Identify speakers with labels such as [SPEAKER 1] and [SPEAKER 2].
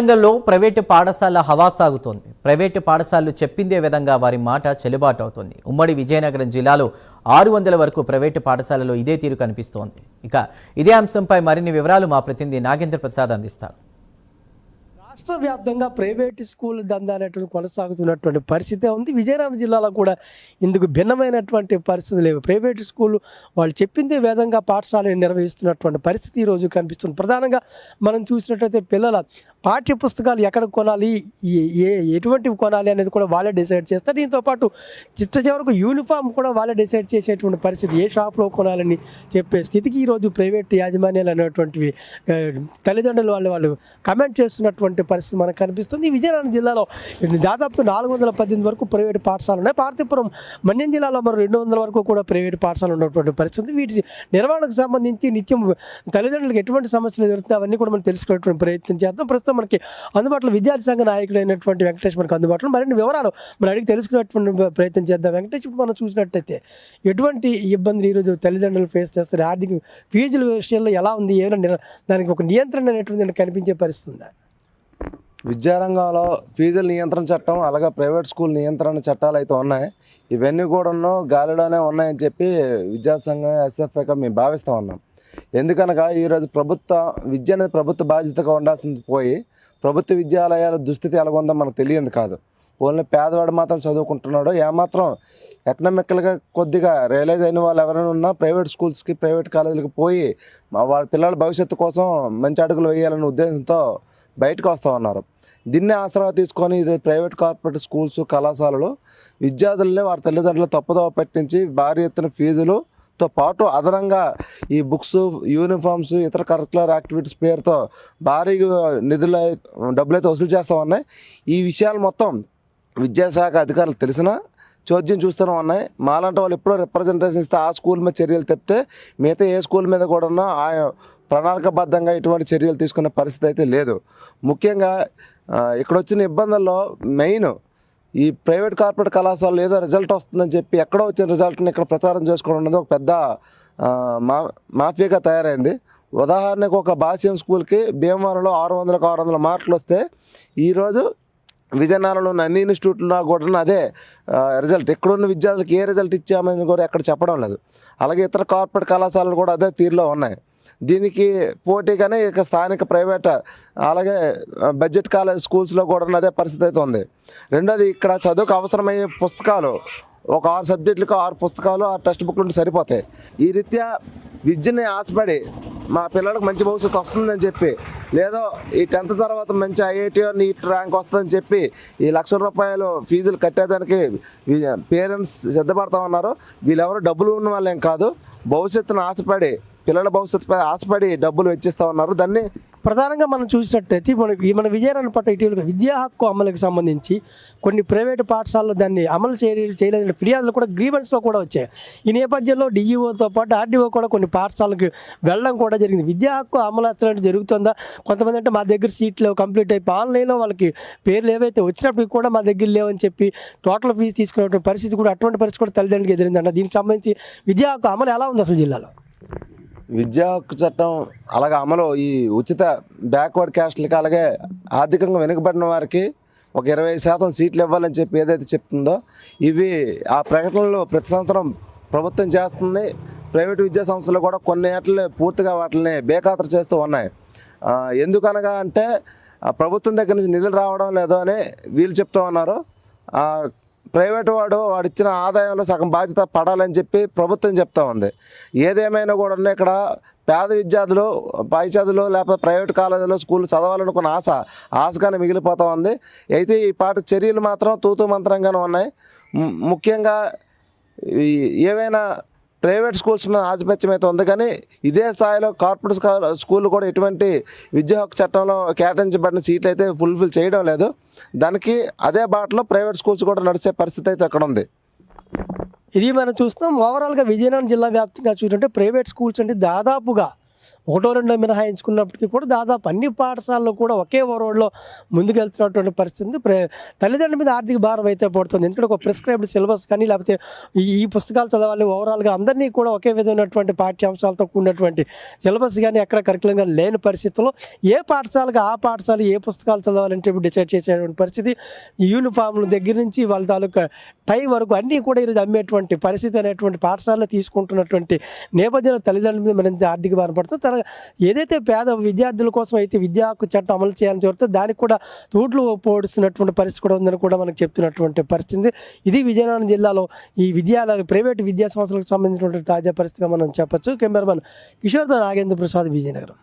[SPEAKER 1] రంగంలో ప్రైవేటు పాఠశాల హవా సాగుతోంది. ప్రైవేటు పాఠశాలలు చెప్పిందే విధంగా వారి మాట చెల్లుబాటు అవుతుంది. ఉమ్మడి విజయనగరం జిల్లాలో ఆరు వందల వరకు ప్రైవేటు పాఠశాలలో ఇదే తీరు కనిపిస్తోంది. ఇక ఇదే అంశంపై మరిన్ని వివరాలు మా ప్రతినిధి నాగేంద్ర ప్రసాద్ అందిస్తారు.
[SPEAKER 2] రాష్ట్ర వ్యాప్తంగా ప్రైవేట్ స్కూల్ దందా అనేటువంటి కొనసాగుతున్నటువంటి పరిస్థితి ఉంది. విజయనగరం జిల్లాలో కూడా ఇందుకు భిన్నమైనటువంటి పరిస్థితులు లేవు. ప్రైవేటు స్కూల్ వాళ్ళు చెప్పిందే వేదంగా పాఠశాలను నిర్వహిస్తున్నటువంటి పరిస్థితి ఈరోజు కనిపిస్తుంది. ప్రధానంగా మనం చూసినట్లయితే పిల్లల పాఠ్య పుస్తకాలు ఎక్కడ కొనాలి ఏ- ఏ ఎటువంటివి కొనాలి అనేది కూడా వాళ్ళే డిసైడ్ చేస్తారు. దీంతో పాటు చిట్ట చివరకు యూనిఫామ్ కూడా వాళ్ళే డిసైడ్ చేసేటువంటి పరిస్థితి. ఏ షాప్లో కొనాలని చెప్పే స్థితికి ఈరోజు ప్రైవేట్ యాజమాన్యాలు అనేటువంటివి తల్లిదండ్రులు వాళ్ళు వాళ్ళు కమెంట్ చేస్తున్నటువంటి పరిస్థితి మనకు కనిపిస్తుంది. విజయనగరం జిల్లాలో దాదాపు నాలుగు వందల పద్దెనిమిది వరకు ప్రైవేట్ పాఠశాలలు ఉన్నాయి. పార్తీపురం మన్యం జిల్లాలో మరి రెండు వందల వరకు కూడా ప్రైవేట్ పాఠశాలలు ఉన్నటువంటి పరిస్థితి. వీటి నిర్వహణకు సంబంధించి నిత్యం తల్లిదండ్రులకు ఎటువంటి సమస్యలు ఎదురుతున్నాయి అవన్నీ కూడా మనం తెలుసుకునేటువంటి ప్రయత్నం చేద్దాం. ప్రస్తుతం మనకి అందుబాటులో విద్యార్థి సంఘ నాయకుడైనటువంటి వెంకటేష్ మనకు అందుబాటులో మరిన్ని వివరాలు మనం అడిగి తెలుసుకునేటువంటి ప్రయత్నం చేద్దాం. వెంకటేష్ మనం చూసినట్టయితే ఎటువంటి ఇబ్బందులు ఈరోజు తల్లిదండ్రులు ఫేస్ చేస్తారు ఆర్థిక ఫీజుల విషయంలో ఎలా ఉంది? ఏమైనా దానికి ఒక నియంత్రణ అనేటువంటి కనిపించే పరిస్థితి ఉందా?
[SPEAKER 3] విద్యారంగంలో ఫీజుల నియంత్రణ చట్టం అలాగే ప్రైవేట్ స్కూల్ నియంత్రణ చట్టాలు అయితే ఉన్నాయి. ఇవన్నీ కూడా గాలిలోనే ఉన్నాయని చెప్పి విద్యార్థి సంఘం ఎస్ఎఫ్ఐగా మేము భావిస్తూ ఉన్నాం. ఎందుకనగా ఈరోజు ప్రభుత్వ విద్య అనేది ప్రభుత్వ బాధ్యతగా ఉండాల్సింది పోయి ప్రభుత్వ విద్యాలయాల దుస్థితి ఎలాగుందో మనకు తెలియదు కాదు. ఓన్లీ పేదవాడు మాత్రం చదువుకుంటున్నాడు ఏమాత్రం ఎకనామికల్గా కొద్దిగా రియలైజ్ అయిన వాళ్ళు ఎవరైనా ఉన్నా ప్రైవేట్ స్కూల్స్కి ప్రైవేట్ కాలేజీలకు పోయి మా వాళ్ళ పిల్లల భవిష్యత్తు కోసం మంచి అడుగులు వేయాలనే ఉద్దేశంతో బయటకు వస్తూ ఉన్నారు. దీన్ని ఆసరా తీసుకొని ఇది ప్రైవేట్ కార్పొరేట్ స్కూల్స్ కళాశాలలు విద్యార్థులని వారి తల్లిదండ్రులు తప్పుదోవ పట్టించి భారీ ఎత్తున ఫీజులుతో పాటు అదనంగా ఈ బుక్స్ యూనిఫామ్స్ ఇతర కరికులర్ యాక్టివిటీస్ పేరుతో భారీగా నిధులు డబ్బులు అయితే వసూలు చేస్తూ ఉన్నాయి. ఈ విషయాలు మొత్తం విద్యాశాఖ అధికారులు తెలిసినా చోద్యం చూస్తూనే ఉన్నాయి. మాలాంటి వాళ్ళు ఎప్పుడో రిప్రజెంటేషన్ ఇస్తే ఆ స్కూల్ మీద చర్యలు తెప్పితే మిగతా ఏ స్కూల్ మీద కూడా ఆ ప్రణాళికబద్ధంగా ఇటువంటి చర్యలు తీసుకునే పరిస్థితి అయితే లేదు. ముఖ్యంగా ఇక్కడ వచ్చిన ఇబ్బందుల్లో మెయిన్ ఈ ప్రైవేట్ కార్పొరేట్ కళాశాలలో ఏదో రిజల్ట్ వస్తుందని చెప్పి ఎక్కడో వచ్చిన రిజల్ట్ని ఇక్కడ ప్రచారం చేసుకోవడం అనేది ఒక పెద్ద మా మాఫియాగా తయారైంది. ఉదాహరణకు ఒక భాష్యం స్కూల్కి భీమవరంలో ఆరు వందలకు ఆరు వందల మార్కులు వస్తే ఈరోజు విజయనగరంలో ఉన్న అన్ని ఇన్స్టిట్యూట్లో కూడా అదే రిజల్ట్ ఎక్కడున్న విద్యార్థులకు ఏ రిజల్ట్ ఇచ్చామని కూడా ఎక్కడ చెప్పడం లేదు. అలాగే ఇతర కార్పొరేట్ కళాశాలలు కూడా అదే తీరులో ఉన్నాయి. దీనికి పోటీగానే ఇక స్థానిక ప్రైవేట్ అలాగే బడ్జెట్ కాలేజ్ స్కూల్స్లో కూడా అదే పరిస్థితి అయితే ఉంది. రెండోది ఇక్కడ చదువుకు అవసరమయ్యే పుస్తకాలు ఒక ఆరు సబ్జెక్టులకు ఆరు పుస్తకాలు ఆరు టెక్స్ట్ బుక్లు సరిపోతాయి. ఈ రీత్యా విద్యని ఆశపడి మా పిల్లలకు మంచి భవిష్యత్తు వస్తుందని చెప్పి. లేదో ఈ టెన్త్ తర్వాత మంచి ఐఐటి నీట్ ర్యాంక్ వస్తుందని చెప్పి ఈ లక్ష రూపాయలు ఫీజులు కట్టేదానికి పేరెంట్స్ సిద్ధపడతా ఉన్నారు. వీళ్ళెవరు డబ్బులు ఉన్న వాళ్ళేం కాదు. భవిష్యత్తును ఆశపడి పిల్లల భవిష్యత్తుపై ఆశపడి డబ్బులు వెచ్చిస్తూ ఉన్నారు. దాన్ని
[SPEAKER 2] ప్రధానంగా మనం చూసినట్టయితే మన మన విజయనగరం పట్ల ఇటీవల విద్యా హక్కు అమలుకి సంబంధించి కొన్ని ప్రైవేటు పాఠశాలలు దాన్ని అమలు చేయ చేయలేదని ఫిర్యాదులు కూడా గ్రీవెన్స్లో కూడా వచ్చాయి. ఈ నేపథ్యంలో డిఈఓతో పాటు ఆర్డీఓ కూడా కొన్ని పాఠశాలకు వెళ్ళడం కూడా జరిగింది. విద్యా హక్కు అమలు అసలు జరుగుతుందా? కొంతమంది అంటే మా దగ్గర సీట్లు కంప్లీట్ అయిపోయి ఆన్లైన్లో వాళ్ళకి పేర్లు ఏవైతే వచ్చినప్పటికి కూడా మా దగ్గర లేవని చెప్పి టోటల్ ఫీజు తీసుకునేటువంటి పరిస్థితి కూడా అటువంటి పరిస్థితి కూడా తల్లిదండ్రులకు ఎదిరిందంట దీనికి సంబంధించి విద్యా హక్కు అమలు ఎలా ఉంది అసలు జిల్లాలో?
[SPEAKER 3] విద్యా హక్కు చట్టం అలాగే అమలు ఈ ఉచిత బ్యాక్వర్డ్ క్యాస్ట్లకి అలాగే ఆర్థికంగా వెనుకబడిన వారికి ఒక ఇరవై శాతం సీట్లు ఇవ్వాలని చెప్పి ఏదైతే చెప్తుందో ఇవి ఆ ప్రకటనలు ప్రతి సంవత్సరం ప్రభుత్వం చేస్తుంది. ప్రైవేట్ విద్యా సంస్థలు కూడా కొన్ని ఏటలు పూర్తిగా వాటిని బేఖాతరు చేస్తూ ఉన్నాయి. ఎందుకనగా అంటే ప్రభుత్వం దగ్గర నుంచి నిధులు రావడం లేదో అని వీళ్ళు చెప్తూ ఉన్నారు. ప్రైవేట్ వాడు వాడు ఇచ్చిన ఆదాయంలో సగం బాధ్యత పడాలని చెప్పి ప్రభుత్వం చెప్తా ఉంది. ఏదేమైనా కూడా ఇక్కడ పేద విద్యార్థులు పై చదువులు లేకపోతే ప్రైవేట్ కాలేజీలో స్కూల్ చదవాలనుకున్న ఆశ ఆశగానే మిగిలిపోతూ ఉంది. అయితే ఈ పాట చర్యలు మాత్రం తూతూ మంత్రంగానే ఉన్నాయి. ముఖ్యంగా ఈ ఏవైనా ప్రైవేట్ స్కూల్స్ మీద ఆధిపత్యం అయితే ఉంది కానీ ఇదే స్థాయిలో కార్పొరేట్ స్కూల్ కూడా ఎటువంటి విద్యా హక్కు చట్టంలో కేటాయించబడిన సీట్లు అయితే ఫుల్ఫిల్ చేయడం లేదు. దానికి అదే బాటలో ప్రైవేట్ స్కూల్స్ కూడా నడిచే పరిస్థితి అయితే అక్కడ ఉంది.
[SPEAKER 2] ఇది మనం చూస్తున్నాం ఓవరాల్గా విజయనగరం జిల్లా వ్యాప్తంగా చూసుకుంటే ప్రైవేట్ స్కూల్స్ అంటే దాదాపుగా ఒకటో రెండో మినహాయించుకున్నప్పటికీ కూడా దాదాపు అన్ని పాఠశాలలు కూడా ఒకే ఓవర్లో ముందుకెళ్తున్నటువంటి పరిస్థితి. ప్ర తల్లిదండ్రుల మీద ఆర్థిక భారం అయితే పడుతుంది. ఎందుకంటే ఒక ప్రిస్క్రైబ్డ్ సిలబస్ కానీ లేకపోతే ఈ ఈ పుస్తకాలు చదవాలి ఓవరాల్గా అందరినీ కూడా ఒకే విధమైనటువంటి పాఠ్యాంశాలతో కూడినటువంటి సిలబస్ కానీ ఎక్కడ కరికులం కానీ లేని పరిస్థితుల్లో ఏ పాఠశాలకు ఆ పాఠశాల ఏ పుస్తకాలు చదవాలంటే ఇప్పుడు డిసైడ్ చేసేటువంటి పరిస్థితి. యూనిఫామ్ల దగ్గర నుంచి వాళ్ళ తాలూకా టై వరకు అన్నీ కూడా ఈరోజు అమ్మేటువంటి పరిస్థితి అనేటువంటి పాఠశాలలో తీసుకుంటున్నటువంటి నేపథ్యంలో తల్లిదండ్రుల మీద మరింత ఆర్థిక భారం పడుతుంది. తన ఏదైతే పేద విద్యార్థుల కోసం అయితే విద్యా హక్కు చట్టం అమలు చేయాలని చెబుతుందో దానికి కూడా తూట్లు పోడుస్తున్నటువంటి పరిస్థితి కూడా ఉందని కూడా మనకు చెప్తున్నటువంటి పరిస్థితి. ఇది విజయనగరం జిల్లాలో ఈ విద్యాలయాలు ప్రైవేటు విద్యా సంస్థలకు సంబంధించినటువంటి తాజా పరిస్థితిగా మనం చెప్పొచ్చు. కెమెరామన్ కిషోర్తో నాగేంద్ర ప్రసాద్ విజయనగరం.